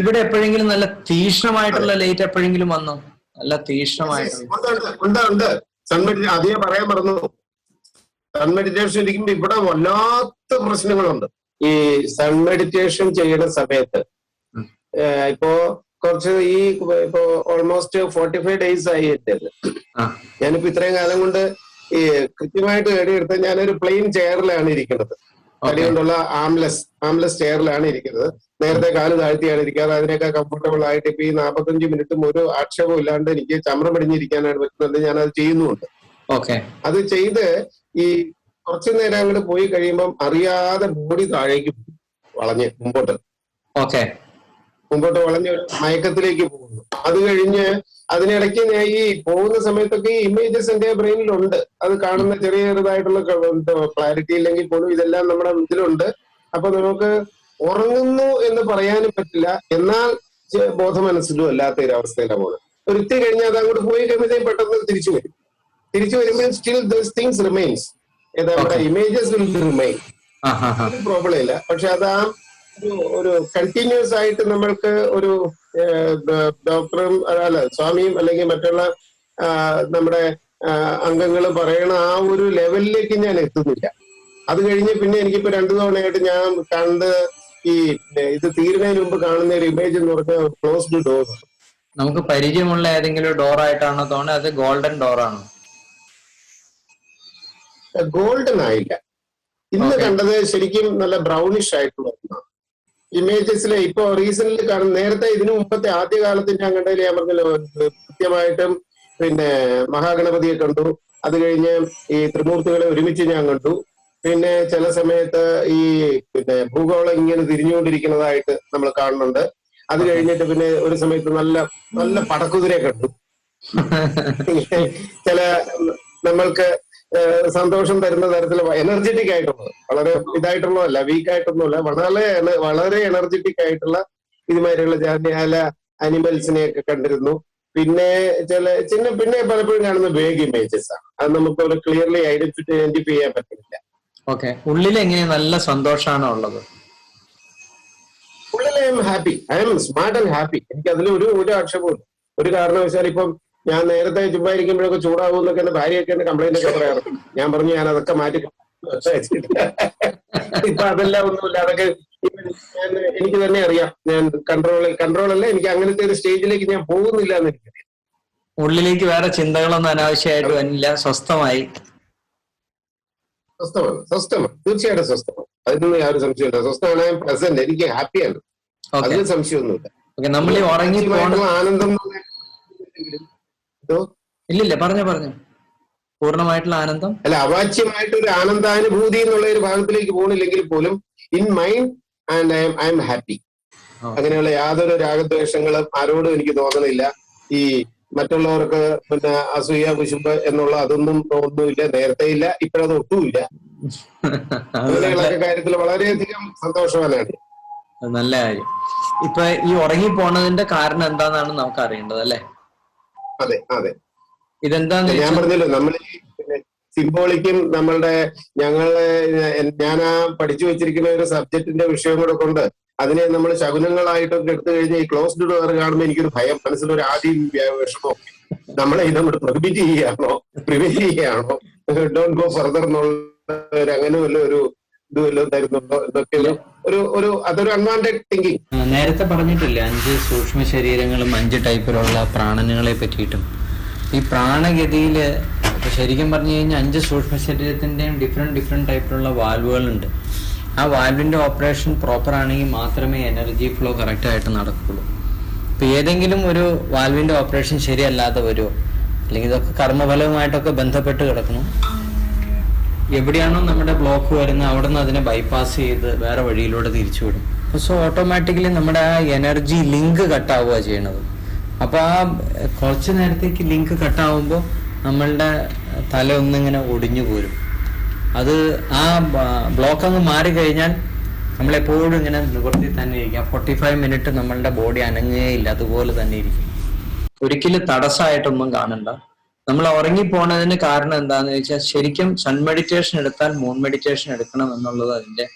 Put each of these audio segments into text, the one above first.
ഇവിടെ എപ്പോഴെങ്കിലും നല്ല തീക്ഷ്ണമായിട്ടുള്ള ലൈറ്റ് എപ്പോഴെങ്കിലും വന്നു? നല്ല തീക്ഷ്ണമായിട്ടുള്ള അതേ പറയാൻ മറന്നു. സൺ മെഡിറ്റേഷൻ ഇരിക്കുമ്പോ ഇവിടെ വല്ലാത്ത പ്രശ്നങ്ങളുണ്ട്. ഈ സൺ മെഡിറ്റേഷൻ ചെയ്യുന്ന സമയത്ത് ഇപ്പോ കുറച്ച് ഈ ഇപ്പോ ഓൾമോസ്റ്റ് ഫോർട്ടി ഫൈവ് ഡേയ്സ് ആയി എത്തിയത് ഞാനിപ്പോ ഇത്രയും കാലം കൊണ്ട് ഈ കൃത്യമായിട്ട് എടുത്ത് ഞാനൊരു പ്ലെയിൻ ചെയറിലാണ് ഇരിക്കുന്നത്. തടി കൊണ്ടുള്ള ആംലെസ് ആംലെസ് ചെയറിലാണ് ഇരിക്കുന്നത്. നേരത്തെ കാൽ താഴ്ത്തിയാണ് ഇരിക്കാറ്. അതിനൊക്കെ കംഫർട്ടബിൾ ആയിട്ട് ഇപ്പൊ ഈ നാൽപ്പത്തഞ്ച് മിനിറ്റും ഒരു ആക്ഷേപം ഇല്ലാണ്ട് എനിക്ക് ചമ്രം പിടിഞ്ഞിരിക്കാനാണ് പറ്റുന്നത്. ഞാൻ അത് ചെയ്യുന്നുണ്ട്. ഓക്കെ അത് ചെയ്ത് ഈ കുറച്ചു നേരം അങ്ങോട്ട് പോയി കഴിയുമ്പം അറിയാതെ ബോഡി താഴേക്ക്. വളഞ്ഞ് മുമ്പോട്ട്. ഓക്കെ മുമ്പോട്ട് വളഞ്ഞ് മയക്കത്തിലേക്ക് പോകുന്നു. അത് കഴിഞ്ഞ് അതിനിടയ്ക്ക് ഞാൻ ഈ പോകുന്ന സമയത്തൊക്കെ ഈ ഇമേജസ് എന്റെ ബ്രെയിനിലുണ്ട് അത് കാണുന്ന ചെറിയ ചെറുതായിട്ടുള്ള ക്ലാരിറ്റി ഇല്ലെങ്കിൽ പോലും ഇതെല്ലാം നമ്മുടെ ഇതിലുണ്ട്. അപ്പൊ നമുക്ക് ഉറങ്ങുന്നു എന്ന് പറയാനും പറ്റില്ല. എന്നാൽ ചെ- ബോധ മനസ്സിലും അല്ലാത്ത ഒരു അവസ്ഥയിലാണ് പോകുന്നത് ഒരു ഇത്തി കഴിഞ്ഞാൽ അത് അങ്ങോട്ട് പോയി കഴിയുമ്പോഴത്തേക്കും പെട്ടെന്ന് തിരിച്ചു വരും. തിരിച്ചു വരുമ്പോൾ സ്റ്റിൽ ദസ് തിങ്സ് റിമൈൻസ് ഏതാ ഇമേജസ് വിൽ റിമൈൻ പ്രോബ്ലം ഇല്ല. പക്ഷെ അത് ആ ഒരു ഒരു കണ്ടിന്യൂസ് ആയിട്ട് നമ്മൾക്ക് ഒരു ഡോക്ടറും അല്ല സ്വാമിയും അല്ലെങ്കിൽ മറ്റുള്ള നമ്മുടെ അംഗങ്ങൾ പറയണ ആ ഒരു ലെവലിലേക്ക് ഞാൻ എത്തുന്നില്ല. അത് കഴിഞ്ഞ് പിന്നെ എനിക്കിപ്പോ രണ്ടു തവണയായിട്ട് ഞാൻ കണ്ട് ഈ ഇത് തീരുന്നതിന് മുമ്പ് കാണുന്ന ഒരു ഇമേജ് എന്ന് പറഞ്ഞാൽ ക്ലോസ്ഡ് ഡോർ നമുക്ക് പരിചയമുള്ള ഏതെങ്കിലും ഡോർ ആയിട്ടാണോ തോന്നുന്നത്? അത് ഗോൾഡൻ ഡോർ ആണോ? ഗോൾഡൻ ആയില്ല. ഇന്ന്. കണ്ടത് ശരിക്കും നല്ല ബ്രൗണിഷ് ആയിട്ടുള്ള ഇമേജസിലെ ഇപ്പൊ റീസെന്റ് കാണുന്ന നേരത്തെ ഇതിനു മുമ്പത്തെ ആദ്യ കാലത്ത് ഞാൻ കണ്ടതിൽ ഞാൻ പറഞ്ഞല്ലോ കൃത്യമായിട്ടും പിന്നെ മഹാഗണപതിയെ കണ്ടു. അത് കഴിഞ്ഞ് ഈ ത്രിമൂർത്തികളെ ഒരുമിച്ച് ഞാൻ കണ്ടു. പിന്നെ ചില സമയത്ത് ഈ പിന്നെ ഭൂഗോളം ഇങ്ങനെ തിരിഞ്ഞുകൊണ്ടിരിക്കുന്നതായിട്ട് നമ്മൾ കാണുന്നുണ്ട്. അത് കഴിഞ്ഞിട്ട് പിന്നെ ഒരു സമയത്ത് നല്ല നല്ല പടക്കുതിരെ കണ്ടു. ചില നമ്മൾക്ക് സന്തോഷം തരുന്ന തരത്തിൽ എനർജറ്റിക് ആയിട്ടുള്ളത്. വളരെ ഇതായിട്ടുള്ളതല്ല വീക്ക് ആയിട്ടൊന്നുമല്ല. വളരെ വളരെ എനർജറ്റിക് ആയിട്ടുള്ള ഇതുമാതിരിയുള്ള അനിമൽസിനെ ഒക്കെ കണ്ടിരുന്നു. പിന്നെ ചില ചിന്ന പിന്നെ പലപ്പോഴും കാണുന്ന വേഗ് ഇമേജസ് ആണ്. അത് നമുക്ക് ഒരു ക്ലിയർലി ഐഡന്റിഫൈ ഐഡന്റിഫൈ ചെയ്യാൻ പറ്റുന്നില്ല. ഓക്കെ ഉള്ളിൽ എങ്ങനെ നല്ല സന്തോഷമാണോ ഉള്ളത്? ഉള്ളിൽ I am happy I am smart and happy എനിക്ക് അതിൽ ഒരു ഒരു ആക്ഷേപവും ഒരു കാരണവശാൽ ഇപ്പം ഞാൻ നേരത്തെ ചുമ്മാ ഇരിക്കുമ്പോഴൊക്കെ ചൂടാവും എന്നൊക്കെ എന്റെ ഭാര്യയൊക്കെ എന്റെ കംപ്ലൈന്റ് ഒക്കെ പറയാറ്. ഞാൻ പറഞ്ഞു ഞാൻ അതൊക്കെ മാറ്റി ഇപ്പൊ അതെല്ലാം ഒന്നുമില്ല. അതൊക്കെ എനിക്ക് തന്നെ അറിയാം. ഞാൻ കൺട്രോൾ കൺട്രോൾ അല്ല. എനിക്ക് അങ്ങനത്തെ ഒരു സ്റ്റേജിലേക്ക് ഞാൻ പോകുന്നില്ല എന്ന് എനിക്കറിയാം ഉള്ളിലേക്ക് വേറെ ചിന്തകളൊന്നും അനാവശ്യമായിട്ട് വന്നില്ല. സ്വസ്ഥമായി. സ്വസ്ഥമാണ്. സ്വസ്ഥമാണ്. തീർച്ചയായിട്ടും സ്വസ്ഥമാണ്. അതിനൊന്നും യാതൊരു സംശയമില്ല സ്വസ്ഥമാണ്. പ്രസന്റ് എനിക്ക് ഹാപ്പിയാണ് അതിന് അതിൽ സംശയമൊന്നുമില്ല. നമ്മൾ ഈ ഉറങ്ങി പോണ ആനന്ദം ഇല്ലില്ല പറഞ്ഞു പറഞ്ഞു. പൂർണമായിട്ടുള്ള ആനന്ദം. അല്ല അവാച്യമായിട്ട് ഒരു ആനന്ദാനുഭൂതി എന്നുള്ള ഒരു ഭാഗത്തിലേക്ക് പോകണില്ലെങ്കിൽ പോലും in mind and I am I am happy അങ്ങനെയുള്ള യാതൊരു രാഗദ്വേഷങ്ങളും ആരോടും എനിക്ക് തോന്നണില്ല. ഈ മറ്റുള്ളവർക്ക് പിന്നെ അസൂയ കുശുമ്പ് എന്നുള്ള അതൊന്നും ഒന്നുമില്ല നേരത്തെ ഇല്ല ഇപ്പോഴത് ഒട്ടുമില്ല. അങ്ങനെയുള്ള കാര്യത്തിൽ വളരെയധികം സന്തോഷവാനാണ്. നല്ല കാര്യം. ഇപ്പൊ ഈ ഉറങ്ങി പോണതിന്റെ കാരണം എന്താണെന്നാണ് നമുക്ക് അറിയേണ്ടത് അല്ലെ? അതെ അതെ. ഇതെന്താന്ന് ഞാൻ പറഞ്ഞല്ലോ നമ്മൾ സിംബോളിക്കും നമ്മളുടെ ഞങ്ങൾ ഞാൻ ആ പഠിച്ചു വെച്ചിരിക്കുന്ന ഒരു സബ്ജക്റ്റിന്റെ വിഷയം കൂടെ കൊണ്ട് അതിനെ നമ്മൾ ശകുനങ്ങളായിട്ടൊക്കെ എടുത്തു കഴിഞ്ഞാൽ ഈ ക്ലോസ്ഡ് ഡോർ കാണുമ്പോൾ എനിക്കൊരു ഭയം മനസ്സിലൊരു ആദ്യം വിഷമോ. നമ്മളെ ഇതങ്ങോട്ട് പ്രൊഹിബിറ്റ് ചെയ്യുകയാണോ പ്രിവെന്റ് ചെയ്യുകയാണോ ഡോണ്ട് ഗോ ഫർദർ എന്നുള്ള ഒരു അങ്ങനെ വല്ല ഒരു ഇത് വല്ലതും തരുന്നുണ്ടോ? എന്നൊക്കെ ഒരു ഒരു അതൊരു അൺവാണ്ടഡ് തിങ്കിങ് നേരത്തെ പറഞ്ഞിട്ടില്ല അഞ്ച് സൂക്ഷ്മ ശരീരങ്ങളും അഞ്ച് ടൈപ്പിലുള്ള പ്രാണനുകളെ പറ്റിയിട്ടും. ഈ പ്രാണഗതിയിൽ ശരിക്കും പറഞ്ഞു കഴിഞ്ഞാൽ അഞ്ച് സൂക്ഷ്മ ശരീരത്തിന്റെയും ഡിഫറെന്റ് ഡിഫറെന്റ് ടൈപ്പിലുള്ള വാൽവുകളുണ്ട്. ആ വാൽവിന്റെ ഓപ്പറേഷൻ പ്രോപ്പർ ആണെങ്കിൽ മാത്രമേ എനർജി ഫ്ലോ കറക്റ്റ് ആയിട്ട് നടക്കുള്ളൂ. ഇപ്പൊ ഏതെങ്കിലും ഒരു വാൽവിന്റെ ഓപ്പറേഷൻ ശരിയല്ലാതെ വരുമോ അല്ലെങ്കിൽ ഇതൊക്കെ കർമ്മഫലവുമായിട്ടൊക്കെ ബന്ധപ്പെട്ട് കിടക്കണം എവിടെയാണോ നമ്മുടെ ബ്ലോക്ക് വരുന്നത് അവിടെ നിന്ന് അതിനെ ബൈപ്പാസ് ചെയ്ത് വേറെ വഴിയിലൂടെ തിരിച്ചു വിടും. സോ ഓട്ടോമാറ്റിക്കലി നമ്മുടെ ആ എനർജി ലിങ്ക് കട്ടാവുക ചെയ്യണത്. അപ്പോൾ ആ കുറച്ച് നേരത്തേക്ക് ലിങ്ക് കട്ടാവുമ്പോൾ നമ്മളുടെ തല ഒന്നിങ്ങനെ ഒടിഞ്ഞു പോരും. അത് ആ ബ്ലോക്ക് അങ്ങ് മാറിക്കഴിഞ്ഞാൽ നമ്മളെപ്പോഴും ഇങ്ങനെ നിവൃത്തി തന്നെ ഇരിക്കും. ഫോർട്ടി ഫൈവ് മിനിറ്റ് നമ്മളുടെ ബോഡി അനങ്ങുകയില്ല അതുപോലെ തന്നെ ഇരിക്കും. ഒരിക്കലും തടസ്സമായിട്ടൊന്നും കാണണ്ട. നമ്മൾ ഉറങ്ങിപ്പോണതിന് കാരണം എന്താന്ന് വെച്ചാൽ ശരിക്കും സൺ മെഡിറ്റേഷൻ എടുത്താൽ മൂൺ മെഡിറ്റേഷൻ എടുക്കണം എന്നുള്ളത് അതിന്റെ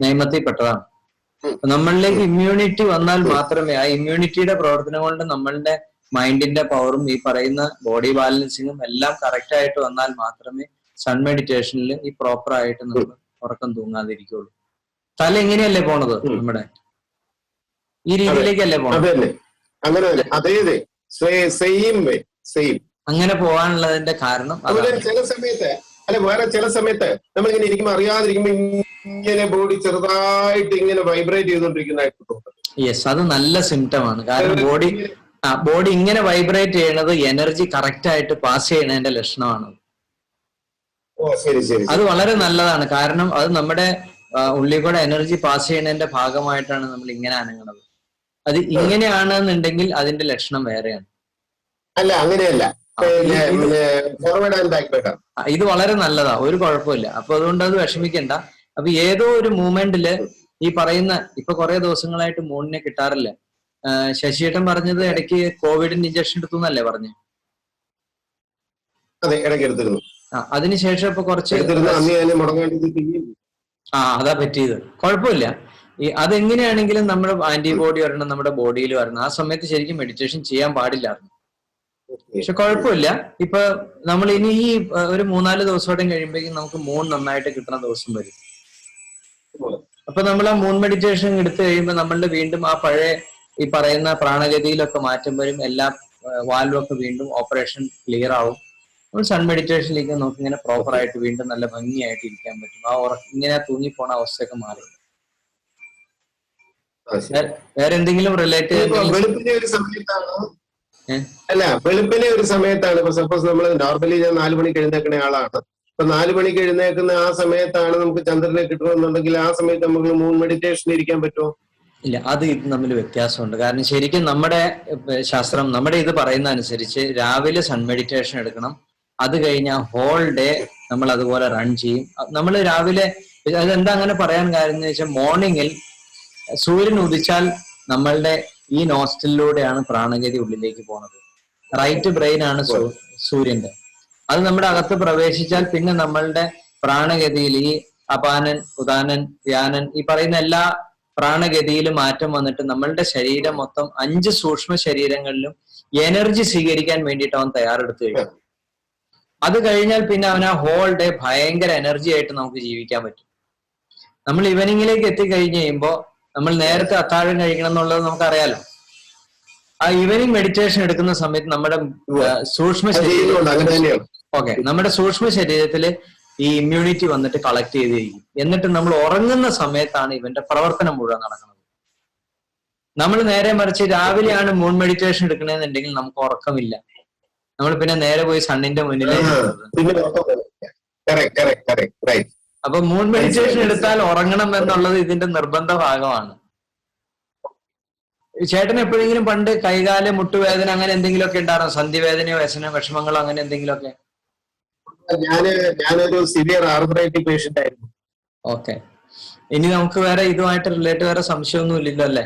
നിയമത്തിൽ പെട്ടതാണ് നമ്മളിലേക്ക് ഇമ്മ്യൂണിറ്റി വന്നാൽ മാത്രമേ ആ ഇമ്മ്യൂണിറ്റിയുടെ പ്രവർത്തനം കൊണ്ട് നമ്മളുടെ മൈൻഡിന്റെ പവറും ഈ പറയുന്ന ബോഡി ബാലൻസിങ്ങും എല്ലാം കറക്റ്റ് ആയിട്ട് വന്നാൽ മാത്രമേ സൺ മെഡിറ്റേഷനിൽ ഈ പ്രോപ്പർ ആയിട്ട് നമ്മൾ ഉറക്കം തൂങ്ങാതിരിക്കുള്ളൂ തല എങ്ങനെയല്ലേ പോണത് നമ്മുടെ? ഈ രീതിയിലേക്കല്ലേ പോണത്? തന്നെ അങ്ങനെ അതെ സെയിം വേ സെയിം അങ്ങനെ പോകാനുള്ളതിന്റെ കാരണം അതുപോലെ ചില സമയത്ത് അല്ല വേറെ ചില സമയത്ത് നമ്മളിങ്ങനെ ഇരിക്കുമ്പോൾ അറിയാതിരിക്കുമ്പോ ഇങ്ങനെ ബോഡി ചെറുതായിട്ട് ഇങ്ങനെ വൈബ്രേറ്റ് ചെയ്തോണ്ടിരിക്കുന്നതായിട്ട് തോന്നുന്നു. യെസ് അത് നല്ല സിംറ്റം ആണ്. കാരണം ബോഡി ആ ബോഡി ഇങ്ങനെ വൈബ്രേറ്റ് ചെയ്യണത് എനർജി കറക്റ്റ് ആയിട്ട് പാസ് ചെയ്യണതിന്റെ ലക്ഷണമാണ്. അത് വളരെ നല്ലതാണ്. കാരണം അത് നമ്മുടെ ഉള്ളിൽ കൂടെ എനർജി പാസ് ചെയ്യണതിന്റെ ഭാഗമായിട്ടാണ് നമ്മൾ ഇങ്ങനെ അനങ്ങണത്. അത് ഇങ്ങനെയാണെന്നുണ്ടെങ്കിൽ അതിന്റെ ലക്ഷണം വേറെയാണ്. അല്ല അങ്ങനെയല്ല. ഫോർവേഡ് ആൻഡ് ബാക്ക്വേഡ് ആ, ഇത് വളരെ നല്ലതാ. ഒരു കുഴപ്പമില്ല. അപ്പൊ അതുകൊണ്ട് അത് വിഷമിക്കണ്ട. അപ്പൊ ഏതോ ഒരു മൂമെന്റിൽ ഈ പറയുന്ന ഇപ്പൊ കുറെ ദിവസങ്ങളായിട്ട് മോണിനെ കിട്ടാറില്ല. ശശിയേട്ടൻ പറഞ്ഞത് ഇടയ്ക്ക് കോവിഡിന്റെ ഇഞ്ചക്ഷൻ എടുത്തു എന്നല്ലേ പറഞ്ഞു? അതെ ഇടയ്ക്ക് എടുത്തിരുന്നു. അതിനുശേഷം ഇപ്പൊ കുറച്ച് ആ അതാ പറ്റിയത്. കുഴപ്പമില്ല. ഈ അതെങ്ങനെയാണെങ്കിലും നമ്മുടെ ആന്റിബോഡി വരണം നമ്മുടെ ബോഡിയിൽ വരണം. ആ സമയത്ത് ശരിക്കും മെഡിറ്റേഷൻ ചെയ്യാൻ പാടില്ലായിരുന്നു. പക്ഷെ കുഴപ്പമില്ല. ഇപ്പൊ നമ്മൾ ഇനി ഈ ഒരു മൂന്നാൽ ദിവസത്തോടെ കഴിയുമ്പോഴേക്കും നമുക്ക് മൂൺ നന്നായിട്ട് കിട്ടുന്ന ദിവസം വരും. അപ്പൊ നമ്മൾ ആ മൂൺ മെഡിറ്റേഷൻ എടുത്തു കഴിയുമ്പോൾ നമ്മളുടെ വീണ്ടും ആ പഴയ ഈ പറയുന്ന പ്രാണഗതിയിലൊക്കെ മാറ്റം വരും. എല്ലാ വാൽവൊക്കെ വീണ്ടും ഓപ്പറേഷൻ ക്ലിയർ ആവും. നമ്മൾ സൺ മെഡിറ്റേഷനിലേക്ക് നമുക്ക് ഇങ്ങനെ പ്രോപ്പർ ആയിട്ട് വീണ്ടും നല്ല ഭംഗിയായിട്ട് ഇരിക്കാൻ പറ്റും. ആ ഉറ ഇങ്ങനെ തൂങ്ങിപ്പോണ അവസ്ഥയൊക്കെ മാറി. വേറെ എന്തെങ്കിലും റിലേറ്റ് ഒരു സമയത്താണ്? അല്ല വെളുപ്പിനെ ഒരു സമയത്താണ്. ഇപ്പൊ സപ്പോസ് നമ്മൾ നോർമലി ഞാൻ നാല് മണിക്ക് എഴുന്നേക്കുന്ന ആളാണ്. ഇപ്പൊ നാല് മണിക്ക് എഴുന്നേക്കുന്ന ആ സമയത്താണ് നമുക്ക് ചന്ദ്രനെ കിട്ടണമെന്നുണ്ടെങ്കിൽ ആ സമയത്ത് നമുക്ക് മൂൺ മെഡിറ്റേഷൻ ഇരിക്കാൻ പറ്റുമോ? ഇല്ല അത് ഇത് തമ്മിൽ വ്യത്യാസമുണ്ട്. കാരണം ശരിക്കും നമ്മുടെ ശാസ്ത്രം നമ്മുടെ ഇത് പറയുന്ന അനുസരിച്ച് രാവിലെ സൺ മെഡിറ്റേഷൻ എടുക്കണം. അത് കഴിഞ്ഞാൽ ഹോൾ ഡേ നമ്മൾ അതുപോലെ റൺ ചെയ്യും. നമ്മൾ രാവിലെ അതെന്താ അങ്ങനെ പറയാൻ കാര്യം എന്ന് വെച്ചാൽ മോർണിംഗിൽ സൂര്യൻ ഉദിച്ചാൽ നമ്മളുടെ ഈ നോസ്റ്റലിലൂടെയാണ് പ്രാണഗതി ഉള്ളിലേക്ക് പോണത്. റൈറ്റ് ബ്രെയിൻ ആണ് സൂര്യന്റെ അത് നമ്മുടെ അകത്ത് പ്രവേശിച്ചാൽ പിന്നെ നമ്മളുടെ പ്രാണഗതിയിൽ ഈ അപാനൻ ഉദാനൻ ധ്യാനൻ ഈ പറയുന്ന എല്ലാ പ്രാണഗതിയിലും മാറ്റം വന്നിട്ട് നമ്മളുടെ ശരീരം മൊത്തം അഞ്ച് സൂക്ഷ്മ ശരീരങ്ങളിലും എനർജി സ്വീകരിക്കാൻ വേണ്ടിയിട്ട് അവൻ തയ്യാറെടുത്തു കഴിഞ്ഞു. അത് കഴിഞ്ഞാൽ പിന്നെ അവൻ ആ ഹോൾ ഡേ ഭയങ്കര എനർജി ആയിട്ട് നമുക്ക് ജീവിക്കാൻ പറ്റും. നമ്മൾ ഇവനിങ്ങിലേക്ക് എത്തിക്കഴിഞ്ഞ് കഴിയുമ്പോൾ നമ്മൾ നേരത്തെ അത്താഴം കഴിക്കണം എന്നുള്ളത് നമുക്കറിയാലോ. ആ ഈവനിങ് മെഡിറ്റേഷൻ എടുക്കുന്ന സമയത്ത് നമ്മുടെ സൂക്ഷ്മ ശരീരം ഓക്കെ. നമ്മുടെ സൂക്ഷ്മ ശരീരത്തിൽ ഈ ഇമ്മ്യൂണിറ്റി വന്നിട്ട് കളക്ട് ചെയ്തിരിക്കും. എന്നിട്ട് നമ്മൾ ഉറങ്ങുന്ന സമയത്താണ് ഇവന്റെ പ്രവർത്തനം മുഴുവൻ നടക്കുന്നത്. നമ്മൾ നേരെ മറിച്ച് രാവിലെയാണ് മൂൺ മെഡിറ്റേഷൻ എടുക്കണമെന്നുണ്ടെങ്കിൽ നമുക്ക് ഉറക്കമില്ല. നമ്മൾ പിന്നെ നേരെ പോയി സണ്ണിന്റെ മുന്നിലേക്ക് അപ്പൊ മൂൺ മെഡിറ്റേഷൻ എടുത്താൽ ഉറങ്ങണം എന്നുള്ളത് ഇതിന്റെ നിർബന്ധ ഭാഗമാണ്. ചേട്ടൻ എപ്പോഴെങ്കിലും പണ്ട് കൈകാൽ മുട്ടുവേദന അങ്ങനെ എന്തെങ്കിലുമൊക്കെ ഉണ്ടായിരുന്നു? സന്ധിവേദനയോ വ്യസനോ വിഷമങ്ങളോ അങ്ങനെ എന്തെങ്കിലുമൊക്കെ? ഞാൻ ഞാനൊരു സിവിയർ ആർത്രൈറ്റിക് പേഷ്യന്റ് ആയിരുന്നു. ഓക്കെ. ഇനി നമുക്ക് വേറെ ഇതുമായിട്ട് റിലേറ്റ് വേറെ സംശയമൊന്നും ഇല്ലല്ലോ അല്ലേ?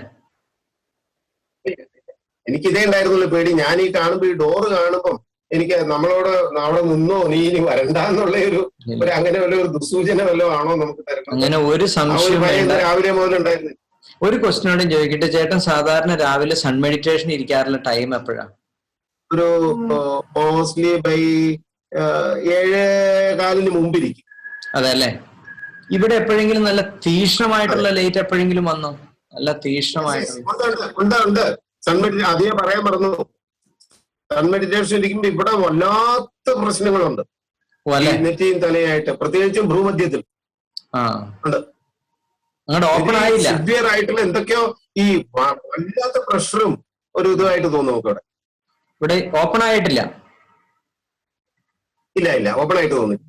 എനിക്ക് ഇതേ ഉണ്ടായിരുന്നുള്ളൂ പേടി. ഞാൻ ഈ കാണുമ്പോ ഈ ഡോറ് കാണുമ്പം എനിക്ക് നമ്മളോട് അവിടെ നിന്നോ നീ ഇനി വരണ്ട എന്നുള്ള ഒരു ഒരു അങ്ങനെ വല്ല ഒരു ദുസൂചന വല്ലതും ആണോ നമുക്ക് തരുന്നത്? അങ്ങനെ ഒരു സംശയം രാവിലെ മുതൽ ഉണ്ടായിരുന്നു. ഒരു ക്വസ്റ്റ്യനോടും ചോദിക്കട്ടെ. ചേട്ടൻ സാധാരണ രാവിലെ സൺ മെഡിറ്റേഷൻ ഇരിക്കാറുള്ള ടൈം എപ്പോഴാ? ഒരു മോസ്റ്റ്ലി ബൈ ഏഴ് കാലിന് മുമ്പിരിക്കും. അതെ അല്ലേ ഇവിടെ എപ്പോഴെങ്കിലും നല്ല തീഷ്ണമായിട്ടുള്ള ലൈറ്റ് എപ്പോഴെങ്കിലും വന്നോ? നല്ല തീഷ്ണമായിട്ടുണ്ട് ഉണ്ട്, ഉണ്ട്, സൺ മെഡിറ്റേഷൻ പറയാൻ മറന്നു. സൺ മെഡിറ്റേഷൻ ഇരിക്കുമ്പോ ഇവിടെ വല്ലാത്ത പ്രശ്നങ്ങളുണ്ട്. നെറ്റിയും തലയായിട്ട് പ്രത്യേകിച്ചും ഭ്രൂമധ്യത്തിൽ. ഉണ്ട്. സിവിയർ ആയിട്ടുള്ള എന്തൊക്കെയോ ഈ വല്ലാത്ത പ്രഷറും ഒരു ഇതുമായിട്ട് തോന്നും നമുക്ക് ഇവിടെ. ഇവിടെ ഓപ്പൺ ആയിട്ടില്ല. ഇല്ല ഇല്ല ഓപ്പൺ ആയിട്ട് തോന്നില്ല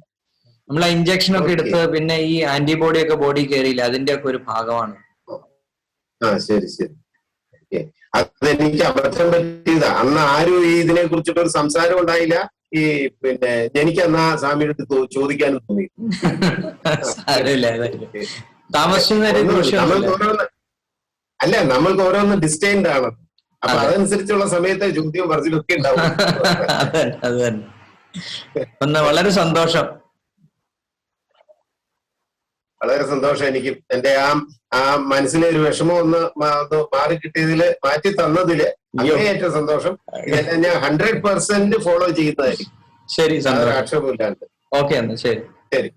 നമ്മൾ ഇഞ്ചക്ഷൻ ഒക്കെ. എടുത്ത് പിന്നെ ഈ ആന്റിബോഡി ഒക്കെ ബോഡി കയറിയില്ല അതിന്റെ ഒക്കെ ഒരു ഭാഗമാണ്. ആ ശരി ശരി. അതെനിക്ക് അബദ്ധം പറ്റിയതാ. അന്ന് ആരും ഈ ഇതിനെ കുറിച്ചിട്ട് ഒരു സംസാരം ഉണ്ടായില്ല. ഈ പിന്നെ എനിക്ക് അന്ന് ആ സ്വാമിയുടെ അടുത്ത് ചോദിക്കാനും തോന്നി. അല്ല നമ്മൾക്ക് ഓരോന്ന് ഡിസ്റ്റൈൻഡ് ആണ്. അപ്പൊ അതെ. അതനുസരിച്ചുള്ള സമയത്ത് ചോദ്യം പറച്ചിലൊക്കെ ഉണ്ടാവും. വളരെ സന്തോഷം. വളരെ സന്തോഷം എനിക്ക് എന്റെ ആ ആ മനസ്സിലെ ഒരു വിഷമം ഒന്ന് മാറി കിട്ടിയതിൽ മാറ്റി തന്നതിൽ അങ്ങേയറ്റം സന്തോഷം. ഇതെല്ലാം ഞാൻ ഹൺഡ്രഡ് പെർസെന്റ് ഫോളോ ചെയ്യുന്നതായിരിക്കും. ശരി ആക്ഷേപമില്ലാണ്ട് ഓക്കെ എന്നാ ശരി. ശരി.